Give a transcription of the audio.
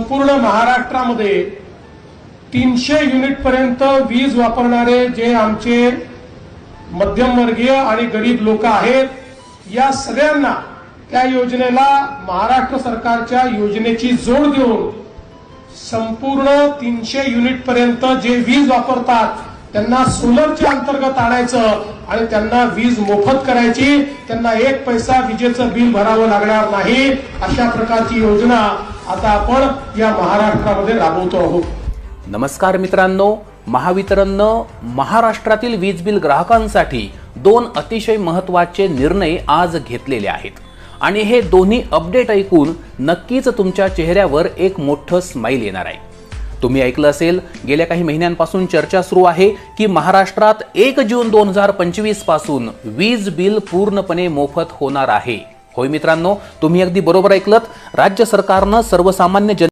संपूर्ण महाराष्ट्रामध्ये तीनशे युनिट पर्यंत वीज वापरणारे जे आमचे मध्यमवर्गीय आणि गरीब लोक आहेत या सगळ्यांना त्या योजनेला महाराष्ट्र सरकारच्या योजनेची जोड देऊन संपूर्ण तीनशे युनिट पर्यंत जे वीज वापरतात त्यांना सोलरच्या अंतर्गत आणायचं आणि त्यांना वीज मोफत करायची. त्यांना एक पैसा विजेचं बिल भरावं लागणार नाही. अशा प्रकारची योजना आता आपण या महाराष्ट्रामध्ये राबवतो आहोत. नमस्कार मित्रांनो महावितरणनं महाराष्ट्रातील वीज बिल ग्राहकांसाठी दोन अतिशय महत्त्वाचे निर्णय आज घेतलेले आहेत. आणि हे दोन्ही अपडेट ऐकून नक्कीच तुमच्या चेहऱ्यावर एक मोठं स्माईल येणार आहे. तुम्ही ऐकलं असेल गेल्या काही महिन्यांपासून चर्चा सुरू आहे की महाराष्ट्रात एक जून दोन हजार पंचवीसपासून वीज बिल पूर्णपणे मोफत होणार आहे. होय मित्रांनो तुम्ही अगदी बरोबर ऐकलत. राज्य सरकारनं सर्वसामान्य जन